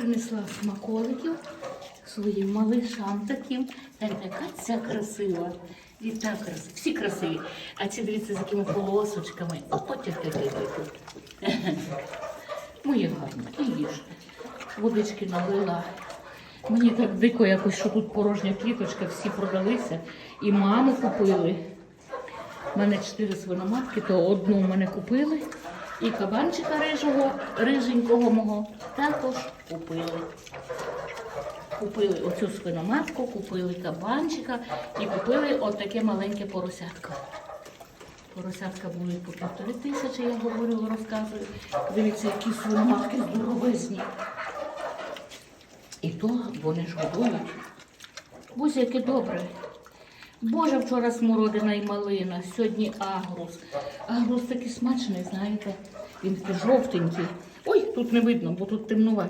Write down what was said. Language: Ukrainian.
Принесла смаколиків своїм малишам таким. Та яка ця красива. І так красива. Всі красиві. А ці дивіться з якими полосочками. О, потяг який тут. Мої гарні, і їж. Водички налила. Мені так дико якось, що тут порожня квіточка, всі продалися. І маму купили. У мене чотири свиноматки, то одну в мене купили. І кабанчика рижого, риженького мого також купили. Купили оцю свиноматку, купили кабанчика і купили отаке маленьке поросятко. Поросятка були по півтори тисячі, я говорю, розказую. Дивіться, які свиноматки здоровезні. І то вони ж годують. Боже, яке добре. Боже, вчора смородина і малина, сьогодні агрус. Агрус такий смачний, знаєте. Він такий жовтенький. Ой, тут не видно, бо тут темнувато.